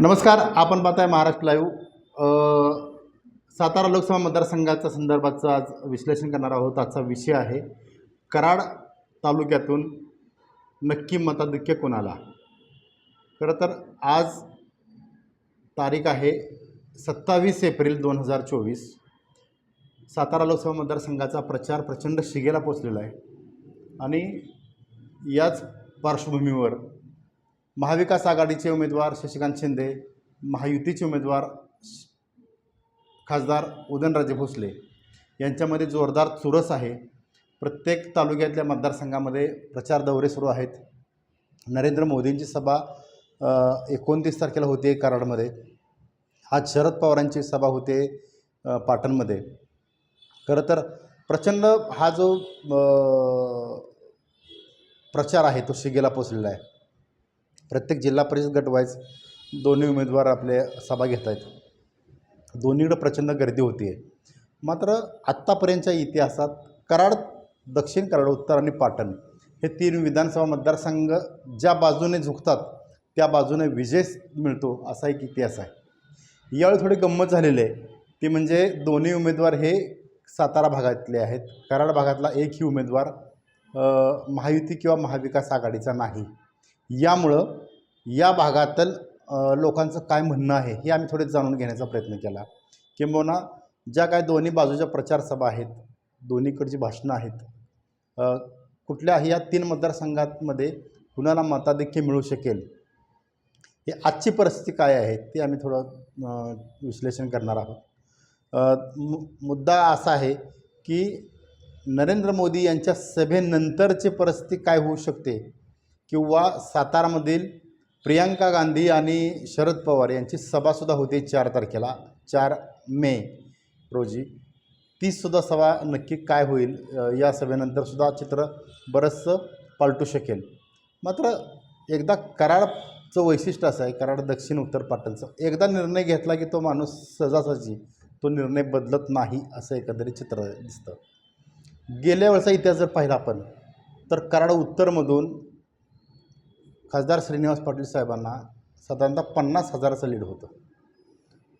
नमस्कार आपण पाहताय महाराष्ट्र लाईव्ह सातारा लोकसभा मतदारसंघाच्या संदर्भाचं आज विश्लेषण करणार आहोत. आजचा विषय आहे कराड तालुक्यातून नक्की मताधिक्य कोणाला? खरं तर आज तारीख आहे सत्तावीस एप्रिल दोन हजार चोवीस. सातारा लोकसभा मतदारसंघाचा प्रचार प्रचंड शिगेला पोचलेला आहे. आणि याच पार्श्वभूमीवर महाविकास आघाडीचे उमेदवार शशिकांत शिंदे महायुतीचे उमेदवार श- खासदार उदयनराजे भोसले यांच्यामध्ये जोरदार चुरस आहे. प्रत्येक तालुक्यातल्या मतदारसंघामध्ये प्रचार दौरे सुरू आहेत. नरेंद्र मोदींची सभा एकोणतीस तारखेला होते कराडमध्ये. आज शरद पवारांची सभा होते पाटणमध्ये. खरं तर प्रचंड हा जो प्रचार आहे तो शिगेला पोचलेला आहे. प्रत्येक जिल्हा परिषद गटवाईज दोन्ही उमेदवार आपले सभा घेत आहेत. दोन्हीकडं प्रचंड गर्दी होती आहे. मात्र आत्तापर्यंतच्या इतिहासात कराड दक्षिण कराड उत्तर आणि पाटण हे तीन विधानसभा मतदारसंघ ज्या बाजूने झुकतात त्या बाजूने विजय मिळतो असा एक इतिहास आहे. यावेळी थोडी गंमत झालेली आहे. ती म्हणजे दोन्ही उमेदवार हे सातारा भागातले आहेत. कराड भागातला एकही उमेदवार महायुती किंवा महाविकास आघाडीचा नाही. यामुळं या भागातील लोकांचं काय म्हणणं आहे हे आम्ही थोडे जाणून घेण्याचा प्रयत्न केला. किंबहुना ज्या काय दोन्ही बाजूच्या प्रचारसभा आहेत दोन्हीकडची भाषणं आहेत कुठल्याही या तीन मतदारसंघांमध्ये कुणाला मताधिक्य मिळू शकेल हे आजची परिस्थिती काय आहे ते आम्ही थोडं विश्लेषण करणार आहोत. मुद्दा असा आहे की नरेंद्र मोदी यांच्या सभेनंतरची परिस्थिती काय होऊ शकते किंवा सातारामधील प्रियांका गांधी आणि शरद पवार यांची सभासुद्धा होती चार तारखेला चार मे रोजी. तीसुद्धा सभा नक्की काय होईल या सभेनंतरसुद्धा चित्र बरंचसं पालटू शकेल. मात्र एकदा कराडचं वैशिष्ट्य असं आहे कराड दक्षिण उत्तर पाटणचं. एकदा निर्णय घेतला की तो माणूस सहजासहजी तो निर्णय बदलत नाही असं एकंदरीत चित्र दिसतं. गेल्या वेळेचा इतिहास जर पाहिला आपण तर कराड उत्तरमधून खासदार श्रीनिवास पाटील साहेबांना साधारणतः पन्नास हजाराचं लीड होतं.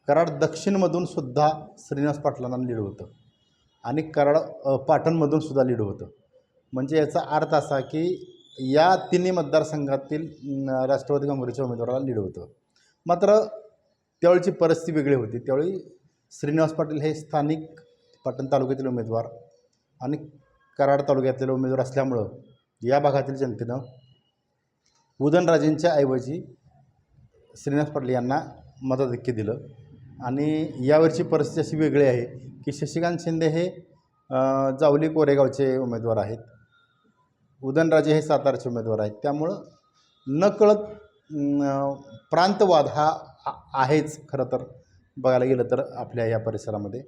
कराड दक्षिणमधून सुद्धा श्रीनिवास पाटलांना लीड होतं. आणि कराड पाटणमधूनसुद्धा पाटणमधून सुद्धा लीड होतं. म्हणजे याचा अर्थ असा की या तिन्ही मतदारसंघातील राष्ट्रवादी काँग्रेसच्या उमेदवाराला लीड होतं. मात्र त्यावेळची परिस्थिती वेगळी होती. त्यावेळी श्रीनिवास पाटील हे स्थानिक पाटण तालुक्यातील उमेदवार आणि कराड तालुक्यातले उमेदवार असल्यामुळं या भागातील जनतेनं उदयनराजेंच्या ऐवजी श्रीनिवास पाटील यांना मताधिक्य दिलं. आणि यावरची परिस्थिती अशी वेगळी आहे की शशिकांत शिंदे हे जावली कोरेगावचे उमेदवार आहेत. उदयनराजे हे सातारचे उमेदवार आहेत. त्यामुळं नकळत प्रांतवाद हा आ- आहेच खरं तर बघायला गेलं तर आपल्या या परिसरामध्ये.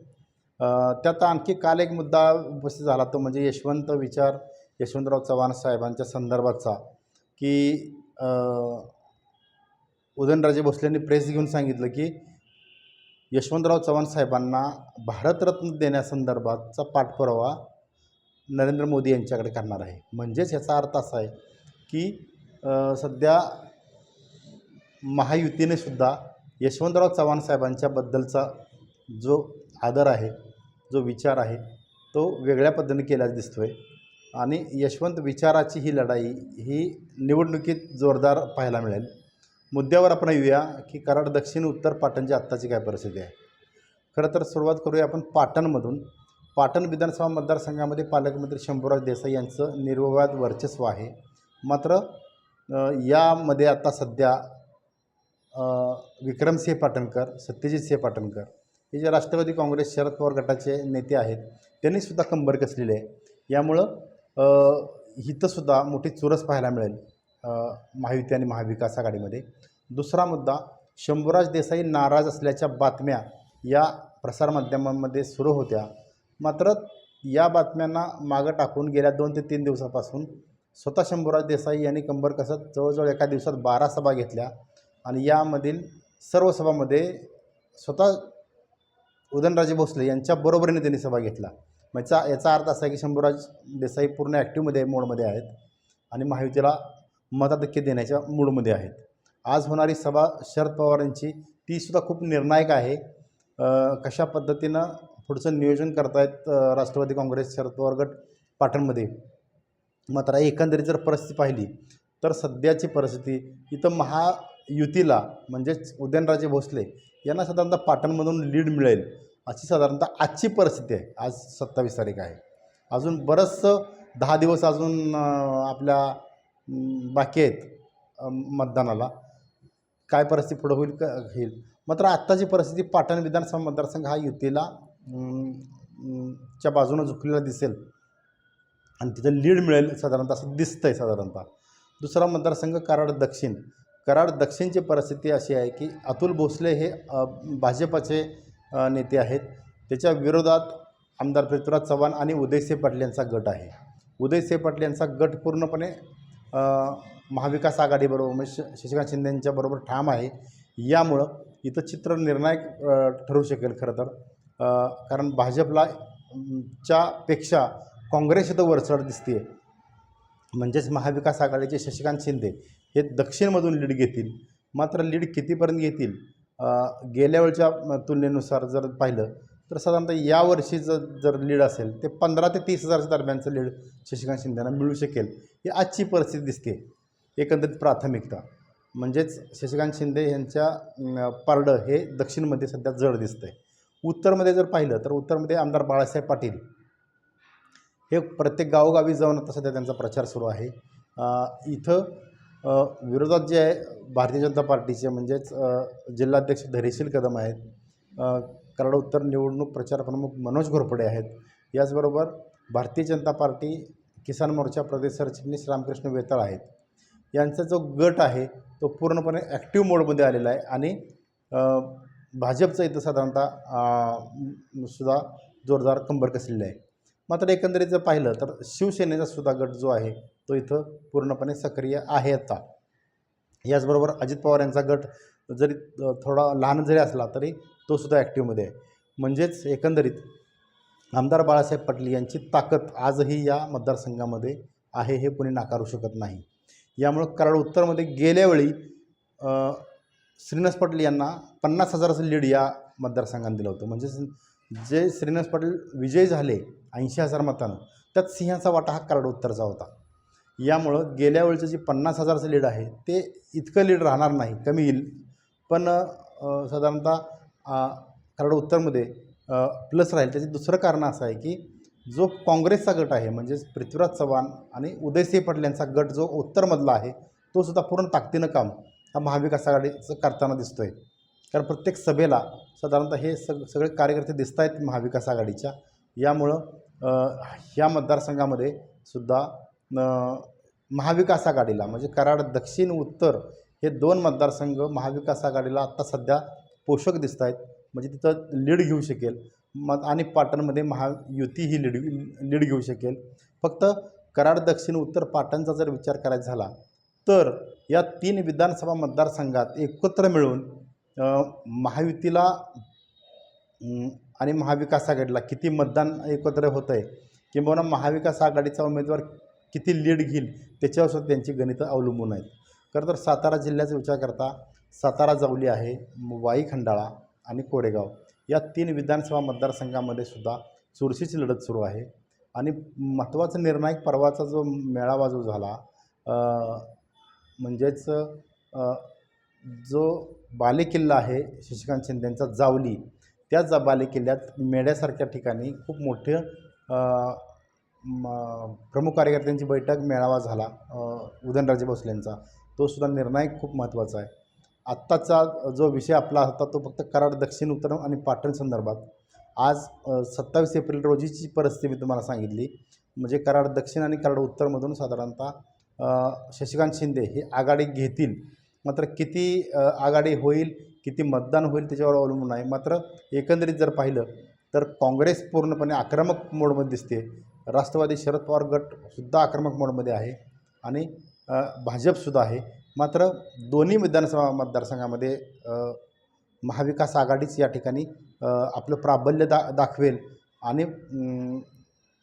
त्यात आणखी काल एक मुद्दा उपस्थित झाला तो म्हणजे यशवंत विचार यशवंतराव चव्हाण साहेबांच्या संदर्भाचा की अ, उदयनराजे भोसलेंनी प्रेस घेऊन सांगितलं की यशवंतराव चव्हाण साहेबांना भारतरत्न देण्यासंदर्भातचा पाठपुरावा नरेंद्र मोदी यांच्याकडे करणार आहे. म्हणजेच याचा अर्थ असा आहे की सध्या महायुतीने सुद्धा यशवंतराव चव्हाण साहेबांच्याबद्दलचा जो आदर आहे जो विचार आहे तो वेगळ्या पद्धतीने केल्याच दिसतो आहे आणि यशवंत विचाराची ही लढाई ही निवडणुकीत जोरदार पाहायला मिळेल. मुद्द्यावर आपण येऊया की कराड दक्षिण उत्तर पाटणची आत्ताची काय परिस्थिती आहे. खरं तर सुरुवात करूया आपण पाटणमधून. पाटण विधानसभा मतदारसंघामध्ये पालकमंत्री शंभूराज देसाई यांचं निर्विवाद वर्चस्व आहे. मात्र यामध्ये आता सध्या विक्रमसिंह पाटणकर सत्यजितसिंह पाटणकर हे जे राष्ट्रवादी काँग्रेस शरद पवार गटाचे नेते आहेत त्यांनीसुद्धा कंबर कसलेले आहे. यामुळं इथंसुद्धा मोठी चुरस पाहायला मिळेल महायुती आणि महाविकास आघाडीमध्ये. दुसरा मुद्दा शंभूराज देसाई नाराज असल्याच्या बातम्या या प्रसारमाध्यमांमध्ये सुरू होत्या. मात्र या बातम्यांना मागं टाकून गेल्या दोन ते तीन दिवसापासून स्वतः शंभूराज देसाई यांनी कंबर कसत जवळजवळ एका दिवसात बारा सभा घेतल्या आणि यामधील सर्व सभामध्ये स्वतः उदयनराजे भोसले यांच्या बरोबरीने त्यांनी सभा घेतला. याचा याचा अर्थ असा आहे की शंभूराज देसाई पूर्ण ॲक्टिवमध्ये मोडमध्ये आहेत आणि महायुतीला मताधिक्य देण्याच्या मूडमध्ये आहेत. आज होणारी सभा शरद पवारांची तीसुद्धा खूप निर्णायक आहे. कशा पद्धतीनं पुढचं नियोजन करतायत राष्ट्रवादी काँग्रेस शरद पवार गट पाटणमध्ये? मात्र एकंदरीत जर परिस्थिती पाहिली तर सध्याची परिस्थिती इथं महायुतीला म्हणजेच उदयनराजे भोसले यांना साधारणतः पाटणमधून लीड मिळेल. अशी साधारणतः आजची परिस्थिती आहे. आज सत्तावीस तारीख आहे. अजून बरंचसं दहा दिवस अजून आपल्या बाकी आहेत मतदानाला. काय परिस्थिती पुढं होईल का होईल. मात्र आत्ताची परिस्थिती पाटण विधानसभा मतदारसंघ हा युतीला च्या बाजूनं झुकलेला दिसेल. आणि तिथं लीड मिळेल साधारणतः असं दिसतं आहे साधारणतः. दुसरा मतदारसंघ कराड दक्षिण. कराड दक्षिणची परिस्थिती अशी आहे की अतुल भोसले हे भाजपाचे नेते आहेत. त्याच्या विरोधात आमदार पृथ्वीराज चव्हाण आणि उदयसे पाटील यांचा गट आहे. उदयसे पाटील यांचा गट पूर्णपणे महाविकास आघाडीबरोबर म्हणजे श शशिकांत शिंदे यांच्याबरोबर ठाम आहे. यामुळं इथं चित्र निर्णायक ठरू शकेल खरं तर. कारण भाजपला च्या पेक्षा काँग्रेस इथं वरचढ दिसते म्हणजेच महाविकास आघाडीचे शशिकांत शिंदे हे दक्षिणमधून लीड घेतील. मात्र लीड कितीपर्यंत घेतील? गेल्या वेळच्या तुलनेनुसार जर पाहिलं तर साधारणतः यावर्षीचं जर लीड असेल ते पंधरा ते तीस हजारच्या दरम्यानचं लीड शशिकांत शिंदेना मिळू शकेल ही आजची परिस्थिती दिसते. एकंदरीत प्राथमिकता. म्हणजेच शशिकांत शिंदे यांच्या पारडं हे दक्षिणमध्ये सध्या जड दिसतं आहे उत्तरमध्ये जर पाहिलं तर उत्तरमध्ये आमदार बाळासाहेब पाटील. हे प्रत्येक गावोगावी जाऊन आता सध्या त्यांचा प्रचार सुरू आहे. इथं विरोधात जे आहे भारतीय जनता पार्टीचे म्हणजेच जिल्हाध्यक्ष धैर्यशील कदम आहेत. कराड उत्तर निवडणूक प्रचार प्रमुख मनोज घोरपडे आहेत. याचबरोबर भारतीय जनता पार्टी किसान मोर्चा प्रदेश सरचिटणीस रामकृष्ण वेताळ आहेत. यांचा जो गट आहे तो पूर्णपणे ॲक्टिव्ह मोडमध्ये आलेला आहे आणि भाजपचं इथं साधारणतः सुद्धा जोरदार कंबर कसलेलं आहे. मात्र एकंदरीत जर पाहिलं तर शिवसेनेचा सुद्धा गट जो आहे तो इथं पूर्णपणे सक्रिय आहे आता. याचबरोबर अजित पवार यांचा गट जरी थोडा लहान जरी असला तरी तो सुद्धा ॲक्टिव्हमध्ये आहे. म्हणजेच एकंदरीत आमदार बाळासाहेब पाटील यांची ताकद आजही या मतदारसंघामध्ये आहे हे कोणी नाकारू शकत नाही. यामुळं कराड उत्तरमध्ये गेल्यावेळी श्रीनस श्रीनिवास पाटील यांना पन्नास हजाराचं लीड या मतदारसंघात दिलं होतं. म्हणजेच जे श्रीनिवास पाटील विजयी झाले ऐंशी हजार मतानं त्यात सिंहाचा वाटा हा कराड उत्तरचा होता. यामुळं गेल्या वेळचं जे पन्नास हजाराचं लीड आहे ते इतकं लीड राहणार नाही कमी येईल. पण साधारणतः कारण उत्तरमध्ये प्लस राहील. त्याचे दुसरं कारण असं आहे की जो काँग्रेसचा गट आहे म्हणजेच पृथ्वीराज चव्हाण आणि उदयसिंह पाटील यांचा गट जो उत्तरमधला आहे तो सुद्धा पूर्ण ताकदीनं काम हा महाविकास आघाडीचं करताना दिसतो आहे कारण प्रत्येक सभेला साधारणतः हे सग सगळे कार्यकर्ते दिसत आहेत महाविकास आघाडीच्या. यामुळं ह्या मतदारसंघामध्ये सुद्धा महाविकास आघाडीला म्हणजे कराड दक्षिण उत्तर हे दोन मतदारसंघ महाविकास आघाडीला आत्ता सध्या पोषक दिसत आहेत म्हणजे तिथं लीड घेऊ शकेल. मग आणि पाटणमध्ये महायुती ही लीड लीड घेऊ शकेल. फक्त कराड दक्षिण उत्तर पाटणचा जर विचार करायचा झाला तर या तीन विधानसभा मतदारसंघात एकत्र मिळून महायुतीला आणि महाविकास आघाडीला किती मतदान एकत्र होतं आहे किंबहुना महाविकास आघाडीचा उमेदवार किती लीड घेईल त्याच्यावर सुद्धा त्यांची गणितं अवलंबून आहेत. खरं तर सातारा जिल्ह्याचा विचार करता सातारा जावली आहे वाई खंडाळा आणि कोरेगाव या तीन विधानसभा मतदारसंघामध्ये सुद्धा चुरशीची लढत सुरू आहे. आणि महत्त्वाचा निर्णायक पर्वाचा जो मेळावा जो झाला म्हणजेच जो बालेकिल्ला आहे शशिकांत शिंदेंचा जावली त्या जा बालेकिल्ल्यात मेढ्यासारख्या ठिकाणी खूप मोठे प्रमुख कार्यकर्त्यांची बैठक मेळावा झाला उदयनराजे भोसलेंचा. तो सुद्धा निर्णायक खूप महत्त्वाचा आहे. आत्ताचा जो विषय आपला होता तो फक्त कराड दक्षिण उत्तर आणि पाटण संदर्भात. आज सत्तावीस एप्रिल रोजीची परिस्थिती मी तुम्हाला सांगितली. म्हणजे कराड दक्षिण आणि कराड उत्तरमधून साधारणतः शशिकांत शिंदे हे आघाडी घेतील. मात्र किती आघाडी होईल किती मतदान होईल त्याच्यावर अवलंबून आहे. मात्र एकंदरीत जर पाहिलं तर काँग्रेस पूर्णपणे आक्रमक मोडमध्ये दिसते. राष्ट्रवादी शरद पवार गटसुद्धा आक्रमक मोडमध्ये आहे आणि भाजपसुद्धा आहे. मात्र दोन्ही विधानसभा मतदारसंघामध्ये महाविकास आघाडीच या ठिकाणी आपलं प्राबल्य दा दाखवेल आणि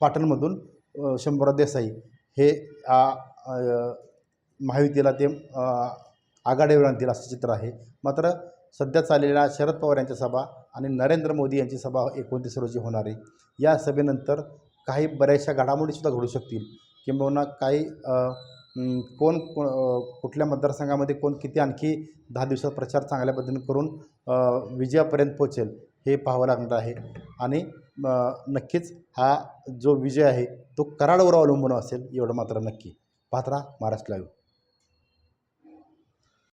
पाटणमधून अ, देसाई हे महायुतीला ते आघाडीवर आणतील असं चित्र आहे. मात्र सध्या चाललेल्या शरद पवार यांच्या सभा आणि नरेंद्र मोदी यांची सभा एकोणतीस रोजी होणार आहे. या सभेनंतर काही बऱ्याचशा घडामोडीसुद्धा घडू शकतील. किंबहुना काही कोण कुठल्या मतदारसंघामध्ये कोण किती आणखी दहा दिवसात प्रचार चांगल्या पद्धतीने करून विजयापर्यंत पोचेल हे पाहावं लागणार आहे. आणि नक्कीच हा जो विजय आहे तो कराडवर अवलंबून असेल एवढं मात्र नक्की. पात्रा महाराष्ट्र लाईव्ह